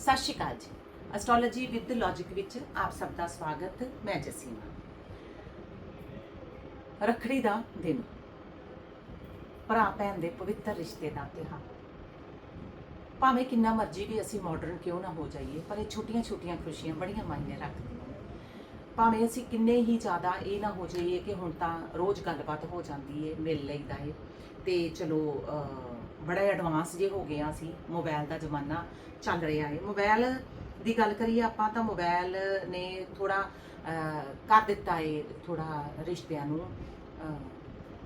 ਸਤਿ ਸ਼੍ਰੀ ਅਕਾਲ ਜੀ। Astrology with logic ਵਿੱਚ ਆਪ ਸਭ ਦਾ ਸਵਾਗਤ, ਮੈਂ ਜਸੀਮਾ। ਰੱਖੜੀ ਦਾ ਦਿਨ। ਭਰਾ ਭੈਣ ਦੇ ਪਵਿੱਤਰ ਰਿਸ਼ਤੇ ਦਾ ਤਿਉਹਾਰ। ਭਾਵੇਂ ਕਿੰਨਾ ਮਰਜ਼ੀ ਵੀ ਅਸੀਂ ਮਾਡਰਨ ਕਿਉਂ ਨਾ ਹੋ ਜਾਈਏ, ਪਰ ਇਹ ਛੋਟੀਆਂ-ਛੋਟੀਆਂ ਖੁਸ਼ੀਆਂ ਬੜੀਆਂ ਮਾਇਨੇ ਰੱਖਦੀਆਂ ਭਾਵੇਂ ਅਸੀਂ ਕਿੰਨੇ ਹੀ ਜ਼ਿਆਦਾ ਇਹ ਨਾ ਹੋ ਜਾਈਏ ਕਿ ਹੁਣ ਤਾਂ ਰੋਜ਼ ਗੱਲਬਾਤ ਹੋ ਜਾਂਦੀ ਏ, ਮਿਲ ਲਈਦਾ ਏ, ਤੇ ਚਲੋ ਬੜਾ ਐਡਵਾਂਸ ਜੇ ਹੋ ਗਿਆ ਸੀ ਅਸੀਂ ਮੋਬਾਈਲ ਦਾ ਜ਼ਮਾਨਾ ਚੱਲ ਰਿਹਾ ਏ ਮੋਬਾਈਲ ਦੀ ਗੱਲ ਕਰੀਏ ਆਪਾਂ ਤਾਂ ਮੋਬਾਈਲ ਨੇ ਥੋੜਾ ਕਰ ਦਿੱਤਾ ਏ ਥੋੜਾ ਰਿਸ਼ਤਿਆਂ ਨੂੰ।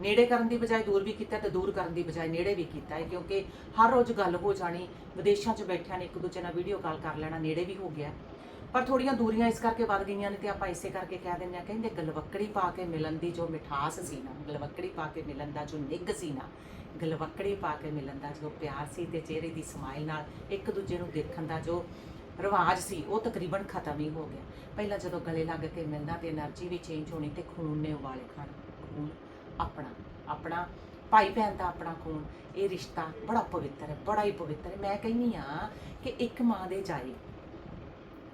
ਨੇੜੇ ਕਰਨ ਦੀ ਬਜਾਏ ਦੂਰ ਵੀ ਕੀਤਾ ਤੇ ਦੂਰ ਕਰਨ ਦੀ ਬਜਾਏ ਨੇੜੇ ਵੀ ਕੀਤਾ ਹੈ, ਕਿਉਂਕਿ ਹਰ ਰੋਜ਼ ਗੱਲ ਹੋ ਜਾਣੀ, ਵਿਦੇਸ਼ਾਂ 'ਚ ਬੈਠਿਆਂ ਨੇ ਇੱਕ ਦੂਜੇ ਨਾਲ ਵੀਡੀਓ ਕਾਲ ਕਰ ਲੈਣਾ, ਨੇੜੇ ਵੀ ਹੋ ਗਿਆ। ਪਰ ਥੋੜੀਆਂ ਦੂਰੀਆਂ ਇਸ ਕਰਕੇ ਵੱਧ ਗਈਆਂ ਨੇ ਤੇ ਆਪਾਂ ਇਸੇ ਕਰਕੇ ਕਹਿ ਦਿੰਦੇ ਆ ਕਹਿੰਦੇ ਗਲਵੱਕੜੀ ਪਾ ਕੇ ਮਿਲਣ ਦੀ ਜੋ ਮਿਠਾਸ ਸੀ ਨਾ, ਗਲਵੱਕੜੀ ਪਾ ਕੇ ਮਿਲਣ ਦਾ ਜੋ ਨਿੱਘ ਸੀ ਨਾ ਗਲਵੱਕੜੇ ਪਾ ਕੇ ਮਿਲਣ ਦਾ ਜੋ ਪਿਆਰ ਸੀ ਤੇ ਚਿਹਰੇ ਦੀ ਸਮਾਈਲ ਨਾਲ ਇੱਕ ਦੂਜੇ ਨੂੰ ਦੇਖਣ ਦਾ ਜੋ ਰਿਵਾਜ ਸੀ, ਉਹ ਤਕਰੀਬਨ ਖਤਮ ਹੀ ਹੋ ਗਿਆ। ਪਹਿਲਾਂ ਜਦੋਂ ਗਲੇ ਲੱਗ ਕੇ ਮਿਲਣਾ ਤੇ એનર્ਜੀ ਵੀ ਚੇਂਜ ਹੋਣੀ ਤੇ ਖੂਨ ਨੇ ਉਬਾਲੇ ਖਾਣ। ਖੂਨ ਆਪਣਾ ਆਪਣਾ ਭਾਈ ਭੈਣ ਦਾ ਆਪਣਾ ਖੂਨ, ਇਹ ਰਿਸ਼ਤਾ ਬੜਾ ਪਵਿੱਤਰ ਹੈ, ਬੜਾ ਹੀ ਪਵਿੱਤਰ ਹੈ। ਮੈਂ ਕਹਿੰਨੀ ਆ ਕਿ ਇੱਕ ਮਾਂ ਦੇ ਜਾਏ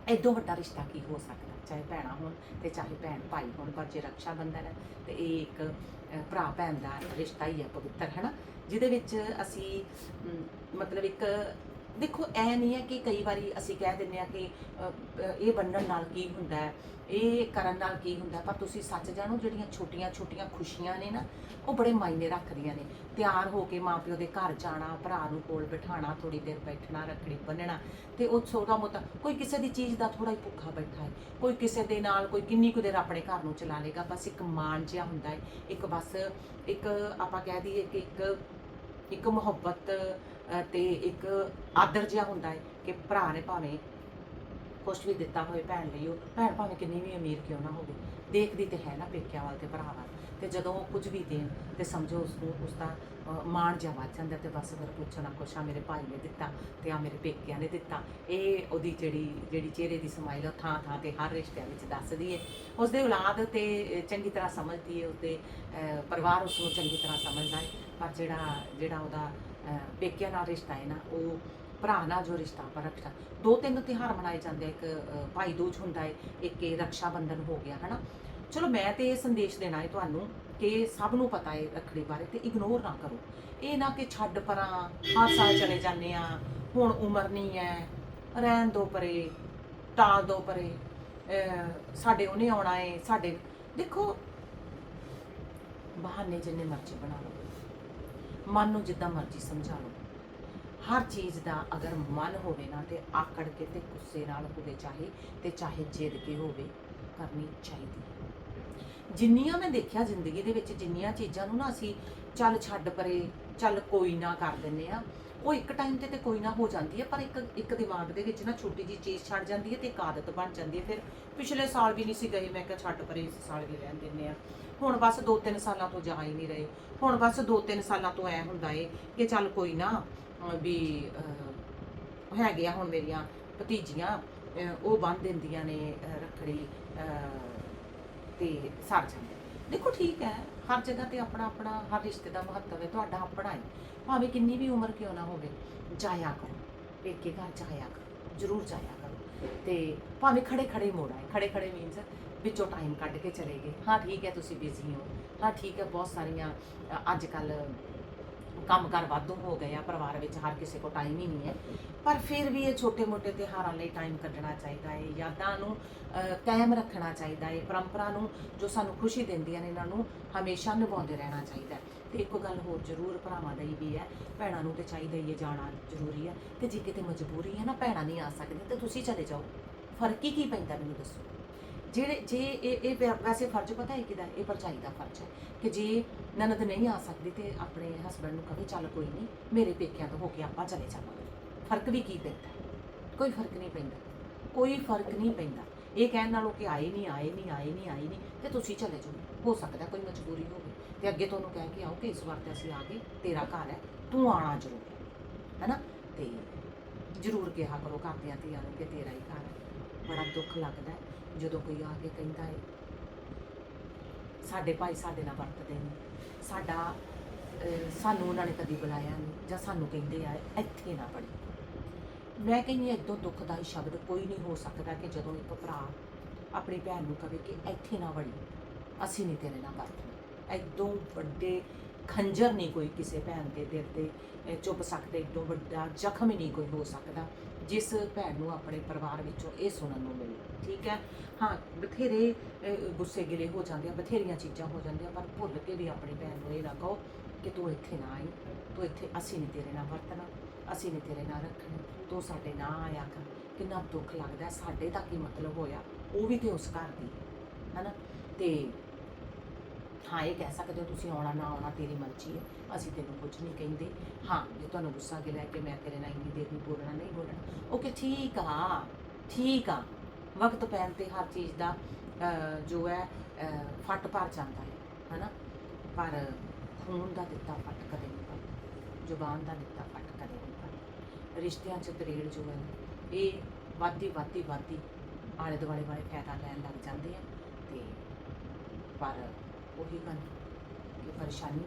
ਐਦੋਂ ਵੱਡਾ ਰਿਸ਼ਤਾ ਕੀ ਹੋ ਸਕਦਾ? ਚਾਹੇ ਭੈਣਾ ਹੋਣ ਤੇ ਚਾਹੇ ਭੈਣ ਭਾਈ ਹੋਣ, ਪਰ ਜੇ ਰੱਖਿਆ ਬੰਧਨ ਹੈ ਤੇ ਇਹ ਇੱਕ ਭਰਾ ਭੈਣ ਦਾ ਰਿਸ਼ਤਾ ਹੀ ਹੈ ਪਵਿੱਤਰ ਹੈ ਨਾ ਜਿਹਦੇ ਵਿੱਚ ਅਸੀਂ ਮਤਲਬ ਇੱਕ ਦੇਖੋ, ਐ ਨਹੀਂ ਹੈ ਕਿ ਕਈ ਵਾਰੀ ਅਸੀਂ ਕਹਿ ਦਿੰਦੇ ਆ ਕਿ ਇਹ ਬੰਨਣ ਨਾਲ ਕੀ ਹੁੰਦਾ ਹੈ, ਇਹ ਕਰਨ ਨਾਲ ਕੀ ਹੁੰਦਾ ਪਰ ਤੁਸੀਂ ਸੱਚ ਜਾਣੋ, ਜਿਹੜੀਆਂ ਛੋਟੀਆਂ ਛੋਟੀਆਂ ਖੁਸ਼ੀਆਂ ਨੇ ਨਾ, ਉਹ ਬੜੇ ਮਾਇਨੇ ਰੱਖਦੀਆਂ ਨੇ। ਤਿਆਰ ਹੋ ਕੇ ਮਾਪਿਓ ਦੇ ਘਰ ਜਾਣਾ, ਭਰਾ ਨੂੰ ਕੋਲ ਬਿਠਾਣਾ ਥੋੜੀ ਦੇਰ ਬੈਠਣਾ, ਰੱਖੜੀ ਬੰਨਣਾ ਤੇ ਉਹ ਛੋਟਾ ਮੋਟਾ, ਕੋਈ ਕਿਸੇ ਦੀ ਚੀਜ਼ ਦਾ ਥੋੜਾ ਹੀ ਭੁੱਖਾ ਬੈਠਾ ਹੈ, ਕੋਈ ਕਿਸੇ ਦੇ ਨਾਲ ਕੋਈ ਕਿੰਨੀ ਕੁ ਦੇਰ ਆਪਣੇ ਘਰ ਨੂੰ ਚਲਾ ਲੇਗਾ, ਬਸ ਇੱਕ ਮਾਣ ਜਿਹਾ ਹੁੰਦਾ ਹੈ, ਇੱਕ ਬਸ ਇੱਕ ਆਪਾਂ ਕਹਿ ਦਈਏ ਕਿ ਇੱਕ ਇੱਕ ਮੁਹੱਬਤ ਤੇ ਇੱਕ ਆਦਰ ਜਿਹਾ ਹੁੰਦਾ ਹੈ ਕਿ ਭਰਾ ਨੇ ਭਾਵੇਂ ਕੁਛ ਵੀ ਦਿੱਤਾ ਹੋਵੇ ਭੈਣ ਲਈ ਉਹ ਭੈਣ ਭਾਵੇਂ ਕਿੰਨੀ ਵੀ ਅਮੀਰ ਕਿਉਂ ਨਾ ਹੋਵੇ ਦੇਖਦੀ ਤੇ ਹੈ ਨਾ ਪੇਕਿਆਂ ਵੱਲ ਤੇ ਭਰਾ ਵੱਲ। ਤੇ ਜਦੋਂ ਉਹ ਕੁਝ ਵੀ ਦੇਣ ਤੇ ਸਮਝੋ ਉਸ ਨੂੰ ਉਸ ਦਾ ਮਾਣ ਜਿਹਾ ਵੱਧ ਜਾਂਦਾ ਤੇ ਬਸ ਫਿਰ ਪੁੱਛਣਾ ਕੁਛ ਆ ਮੇਰੇ ਭਾਈ ਨੇ ਦਿੱਤਾ ਤੇ ਆ ਮੇਰੇ ਪੇਕਿਆਂ ਨੇ ਦਿੱਤਾ। ਇਹ ਉਹਦੀ ਜਿਹੜੀ ਜਿਹੜੀ ਚਿਹਰੇ ਦੀ ਸਮਾਈਲ ਉਹ ਥਾਂ ਥਾਂ ਤੇ ਹਰ ਰਿਸ਼ਤਿਆਂ ਵਿੱਚ ਦੱਸਦੀ ਹੈ ਉਸ ਦੇ ਔਲਾਦ ਤੇ ਚੰਗੀ ਤਰ੍ਹਾਂ ਸਮਝਦੀ ਹੈ ਉਸਦੇ ਅ, ਪਰਿਵਾਰ ਉਸ ਨੂੰ ਚੰਗੀ ਤਰ੍ਹਾਂ ਸਮਝਦਾ ਹੈ ਪਰ ਜਿਹੜਾ ਜਿਹੜਾ ਉਹਦਾ ਪੇਕਿਆਂ ਨਾਲ ਰਿਸ਼ਤਾ ਹੈ ਨਾ, ਉਹ ਭਰਾ ਨਾਲ ਜੋ ਰਿਸ਼ਤਾ ਆਪਾਂ ਰੱਖਦਾ ਦੋ ਤਿੰਨ ਤਿਉਹਾਰ ਮਨਾਏ ਜਾਂਦੇ ਆ, ਇੱਕ ਭਾਈ ਦੂਜ ਹੁੰਦਾ ਹੈ ਇੱਕ ਇਹ ਰੱਖਿਆ ਬੰਧਨ ਹੋ ਗਿਆ, ਹਨਾ। ਚਲੋ, ਮੈਂ ਤੇ ਇਹ ਸੰਦੇਸ਼ ਦੇਣਾ ਹੈ ਤੁਹਾਨੂੰ ਕਿ ਸਭ ਨੂੰ ਪਤਾ ਹੈ ਰੱਖੜੀ ਬਾਰੇ ਤੇ ਇਗਨੋਰ ਨਾ ਕਰੋ। ਇਹ ਨਾ ਕਿ ਛੱਡ ਪਰਾਂ, ਹਰ ਸਾਲ ਚਲੇ ਜਾਂਦੇ ਆ, ਹੁਣ ਉਮਰ ਨਹੀਂ ਹੈ ਰਹਿਣ ਦੋ ਪਰੇ, ਟਾਲ ਦੋ ਪਰੇ ਸਾਡੇ ਉਹਨੇ ਆਉਣਾ ਏ, ਸਾਡੇ ਦੇਖੋ, ਬਹਾਨੇ ਜਿੰਨੇ ਮਰਜ਼ੀ ਬਣਾ ਲਓ। ਮਨ ਨੂੰ ਜਿੱਦਾਂ ਮਰਜ਼ੀ ਸਮਝਾ ਲਓ। ਹਰ ਚੀਜ਼ ਦਾ ਅਗਰ ਮਨ ਹੋਵੇ ਨਾ ਤੇ ਆਕੜ ਕੇ ਤੇ ਗੁੱਸੇ ਨਾਲ ਹੋਵੇ, ਚਾਹੇ ਤੇ ਚਾਹੇ ਜਿੱਦ ਕੇ ਹੋਵੇ, ਕਰਨੀ ਚਾਹੀਦੀ ਹੈ। ਜਿੰਨੀਆਂ ਮੈਂ ਦੇਖਿਆ ਜ਼ਿੰਦਗੀ ਦੇ ਵਿੱਚ, ਜਿੰਨੀਆਂ ਚੀਜ਼ਾਂ ਨੂੰ ਨਾ ਅਸੀਂ ਚੱਲ ਛੱਡ ਪਰੇ, ਚੱਲ ਕੋਈ ਨਾ ਕਰ ਦਿੰਨੇ ਆ ਉਹ ਇੱਕ ਟਾਈਮ ਤੇ ਤੇ ਕੋਈ ਨਾ ਹੋ ਜਾਂਦੀ ਹੈ, ਪਰ ਇੱਕ ਇੱਕ ਦਿਮਾਗ ਦੇ ਵਿੱਚ ਨਾ ਛੋਟੀ ਜੀ ਚੀਜ਼ ਛੱਡ ਜਾਂਦੀ ਹੈ ਤੇ ਇੱਕ ਆਦਤ ਬਣ ਜਾਂਦੀ ਹੈ। ਫਿਰ ਪਿਛਲੇ ਸਾਲ ਵੀ ਨਹੀਂ ਸੀ ਗਏ, ਮੈਂ ਕਿਹਾ ਛੱਡ ਪਰੇ ਇਸ ਸਾਲ ਵੀ ਰਹਿਣ ਦਿੰਨੇ ਆ ਹੁਣ ਬਸ 2-3 ਸਾਲਾਂ ਤੋਂ ਜਾ ਹੀ ਨਹੀਂ ਰਹੇ। ਹੁਣ ਬਸ 2-3 ਸਾਲਾਂ ਤੋਂ ਐ ਹੁੰਦਾ ਏ ਕਿ ਚੱਲ ਕੋਈ ਨਾ ਵੀ ਹੈਗੇ ਆ ਹੁਣ ਮੇਰੀਆਂ ਭਤੀਜੀਆਂ ਉਹ ਬੰਨ ਦਿੰਦੀਆਂ ਨੇ ਰੱਖੜੀ ਤੇ ਸਰ ਜਾਂਦੇ। ਦੇਖੋ ਠੀਕ ਹੈ, ਹਰ ਜਗ੍ਹਾ ਤੇ ਆਪਣਾ ਆਪਣਾ ਹਰ ਰਿਸ਼ਤੇ ਦਾ ਮਹੱਤਵ ਹੈ, ਤੁਹਾਡਾ ਆਪਣਾ ਹੈ ਭਾਵੇਂ ਕਿੰਨੀ ਵੀ ਉਮਰ ਕਿਉਂ ਨਾ ਹੋਵੇ, ਜਾਇਆ ਕਰੋ। ਪੇਕੇ ਘਰ ਜਾਇਆ ਕਰੋ, ਜ਼ਰੂਰ ਜਾਇਆ ਕਰੋ। ਤੇ ਭਾਵੇਂ ਖੜੇ ਖੜੇ ਮੋੜ ਆਏ ਖੜੇ ਖੜੇ ਮੀਨਸ ਵਿੱਚੋਂ ਟਾਈਮ ਕੱਢ ਕੇ ਚਲੇ ਗਏ। ਹਾਂ, ਠੀਕ ਹੈ, ਤੁਸੀਂ ਬਿਜ਼ੀ ਹੋ। ਹਾਂ, ਠੀਕ ਹੈ, ਬਹੁਤ ਸਾਰੀਆਂ ਅੱਜ ਕੱਲ ਕੰਮਕਾਰ ਵਾਧੂ ਹੋ ਗਏ ਆ, ਪਰਿਵਾਰ ਵਿੱਚ ਹਰ ਕਿਸੇ ਕੋਲ ਟਾਈਮ ਹੀ ਨਹੀਂ ਹੈ। ਪਰ ਫਿਰ ਵੀ ਇਹ ਛੋਟੇ-ਮੋਟੇ ਤਿਉਹਾਰਾਂ ਲਈ ਟਾਈਮ ਕੱਢਣਾ ਚਾਹੀਦਾ ਹੈ, ਯਾਦਾਂ ਨੂੰ ਕਾਇਮ ਰੱਖਣਾ ਚਾਹੀਦਾ ਹੈ, ਪਰੰਪਰਾ ਨੂੰ ਜੋ ਸਾਨੂੰ ਖੁਸ਼ੀ ਦਿੰਦੀਆਂ ਨੇ, ਇਹਨਾਂ ਨੂੰ ਹਮੇਸ਼ਾ ਨਿਭਾਉਂਦੇ ਰਹਿਣਾ ਚਾਹੀਦਾ ਹੈ। ਤੇ ਇੱਕ ਗੱਲ ਹੋਰ ਜ਼ਰੂਰ ਭਰਾਵਾਂ ਦਾ ਹੀ ਵੀ ਹੈ, ਭੈਣਾਂ ਨੂੰ ਤੇ ਚਾਹੀਦਾ ਹੀ ਹੈ ਜਾਣਾ ਜ਼ਰੂਰੀ ਹੈ। ਤੇ ਜੇ ਕਿਤੇ ਮਜਬੂਰੀ ਹੈ ਨਾ, ਭੈਣਾਂ ਨਹੀਂ ਆ ਸਕਦੀਆਂ, ਤੇ ਤੁਸੀਂ ਚਲੇ ਜਾਓ। ਫ਼ਰਕ ਹੀ ਕੀ ਪੈਂਦਾ ਮੈਨੂੰ ਦੱਸੋ? ਜਿਹੜੇ, ਜੇ ਇਹ ਇਹ ਵੈ- ਵੈਸੇ ਫਰਜ਼ ਪਤਾ ਹੈ ਕਿਹਦਾ? ਇਹ ਭਰਜਾਈ ਦਾ ਫਰਜ਼ ਹੈ ਕਿ ਜੇ ਨਨਦ ਨਹੀਂ ਆ ਸਕਦੀ ਤੇ ਆਪਣੇ ਹਸਬੰਡ ਨੂੰ ਕਹੇ, ਚੱਲ ਕੋਈ ਨਹੀਂ, ਮੇਰੇ ਪੇਕਿਆਂ ਤੋਂ ਹੋ ਕੇ ਆਪਾਂ ਚਲੇ ਜਾਵਾਂਗੇ। ਫ਼ਰਕ ਵੀ ਕੀ ਪੈਂਦਾ? ਕੋਈ ਫ਼ਰਕ ਨਹੀਂ ਪੈਂਦਾ। ਕੋਈ ਫ਼ਰਕ ਨਹੀਂ ਪੈਂਦਾ। ਇਹ ਕਹਿਣ ਨਾਲੋਂ ਕਿ ਆਏ ਨਹੀਂ ਆਏ ਨਹੀਂ ਆਏ ਨਹੀਂ ਆਏ ਨਹੀਂ, ਤੇ ਤੁਸੀਂ ਚਲੇ ਜਾਓ। ਹੋ ਸਕਦਾ ਕੋਈ ਮਜਬੂਰੀ ਹੋਵੇ। ਤੇ ਅੱਗੇ ਤੁਹਾਨੂੰ ਕਹਿ ਕੇ ਆਓ ਕਿ ਇਸ ਵਾਰ ਤੇ ਅਸੀਂ ਆ ਗਏ, ਤੇਰਾ ਘਰ ਹੈ, ਤੂੰ ਆਣਾ ਜ਼ਰੂਰ। ਹੈਨਾ? ਤੇ ਜ਼ਰੂਰ ਕਿਹਾ ਕਰੋ ਘਰਦਿਆਂ ਧੀਆਂ ਨੂੰ ਕਿ ਤੇਰਾ ਹੀ ਘਰ ਹੈ। ਬੜਾ ਦੁੱਖ ਲੱਗਦਾ ਹੈ। ਜਦੋਂ ਕੋਈ ਆ ਕੇ ਕਹਿੰਦਾ ਹੈ ਸਾਡੇ ਭਾਈ ਸਾਡੇ ਨਾਲ ਵਰਤਦੇ ਨੇ, ਸਾਡਾ ਸਾਨੂੰ ਉਹਨਾਂ ਨੇ ਕਦੀ ਬੁਲਾਇਆ ਨਹੀਂ ਜਾਂ ਸਾਨੂੰ ਕਹਿੰਦੇ ਆ, ਇੱਥੇ ਨਾ ਪੜੀ ਮੈਂ ਕਹਿੰਦੀ ਹਾਂ ਇਦੋਂ ਦੁਖਦਾਈ ਸ਼ਬਦ ਕੋਈ ਨਹੀਂ ਹੋ ਸਕਦਾ ਕਿ ਜਦੋਂ ਇੱਕ ਭਰਾ ਆਪਣੀ ਭੈਣ ਨੂੰ ਕਵੇ ਕਿ ਇੱਥੇ ਨਾ ਵੜੀ ਅਸੀਂ ਨਹੀਂ ਤੇਰੇ ਨਾਲ ਵਰਤਣਾ। ਇਦੋਂ ਵੱਡੇ ਖੰਜਰ ਨਹੀਂ ਕੋਈ ਕਿਸੇ ਭੈਣ ਦੇ ਦਿਲ ਤੇ ਚੁੱਪ ਸਕਦੇ, ਇਦੋਂ ਵੱਡਾ ਜ਼ਖਮ ਹੀ ਨਹੀਂ ਕੋਈ ਹੋ ਸਕਦਾ। ਜਿਸ ਭੈਣ ਨੂੰ ਆਪਣੇ ਪਰਿਵਾਰ ਵਿੱਚੋਂ ਇਹ ਸੁਣਨ ਨੂੰ ਮਿਲੇ, ਠੀਕ ਹੈ? ਹਾਂ, ਬਥੇਰੇ ਗੁੱਸੇ ਗਿਲੇ ਹੋ ਜਾਂਦੇ ਆ, ਬਥੇਰੀਆਂ ਚੀਜ਼ਾਂ ਹੋ ਜਾਂਦੀਆਂ, ਪਰ ਭੁੱਲ ਕੇ ਵੀ ਆਪਣੀ ਭੈਣ ਨੂੰ ਇਹ ਨਾ ਕਹੋ ਕਿ ਤੂੰ ਇੱਥੇ ਨਾ ਆਈ, ਤੂੰ ਇੱਥੇ, ਅਸੀਂ ਨਹੀਂ ਤੇਰੇ ਨਾਲ ਵਰਤਣਾ, ਅਸੀਂ ਨਹੀਂ ਤੇਰੇ ਨਾਲ ਰੱਖਣਾ, ਤੂੰ ਸਾਡੇ ਨਾਲ ਆਇਆ ਕਰ। ਕਿੰਨਾ ਦੁੱਖ ਲੱਗਦਾ, ਸਾਡੇ ਦਾ ਕੀ ਮਤਲਬ ਹੋਇਆ, ਉਹ ਵੀ ਤੇ ਉਸ ਘਰ ਦੀ ਹੈ ਨਾ ਤੇ ਹਾਂ, ਇਹ ਕਹਿ ਸਕਦੇ ਹੋ ਤੁਸੀਂ ਆਉਣਾ ਨਾ ਆਉਣਾ ਤੇਰੀ ਮਰਜ਼ੀ ਹੈ। ਅਸੀਂ ਤੈਨੂੰ ਕੁਝ ਨਹੀਂ ਕਹਿੰਦੇ। ਹਾਂ, ਜੇ ਤੁਹਾਨੂੰ ਗੁੱਸਾ ਗਿਲਾ ਹੈ ਕਿ ਮੈਂ ਤੇਰੇ ਨਾਲ ਇੰਨੀ ਦੇਰ ਨਹੀਂ ਬੋਲਣਾ ਨਹੀਂ ਬੋਲਣਾ। ਓਕੇ, ਠੀਕ ਆ ਠੀਕ ਆ। ਵਕਤ ਪੈਣ ਤੇ ਹਰ ਚੀਜ਼ ਦਾ ਜੋ ਹੈ ਫੱਟ ਭਰ ਜਾਂਦਾ ਹੈ, ਹਨਾ? ਪਰ ਖੂਨ ਦਾ ਦਿੱਤਾ ਫੱਟ ਕਦੇ ਨਹੀਂ ਭਰਦਾ, ਜ਼ੁਬਾਨ ਦਾ ਦਿੱਤਾ ਫੱਟ ਕਦੇ ਨਹੀਂ ਭਰਦਾ। ਰਿਸ਼ਤਿਆਂ 'ਚ ਤਰੇੜ ਜੋ ਹੈ, ਇਹ ਵਾਦੀ ਵਾਦੀ ਵਾਦੀ ਆਲੇ ਦੁਆਲੇ ਵਾਲੇ ਫਾਇਦਾ ਲੈਣ ਲੱਗ ਜਾਂਦੇ ਆ, ਤੇ ਪਰ ਉਹੀ ਗੱਲ ਕਿ ਪਰੇਸ਼ਾਨੀ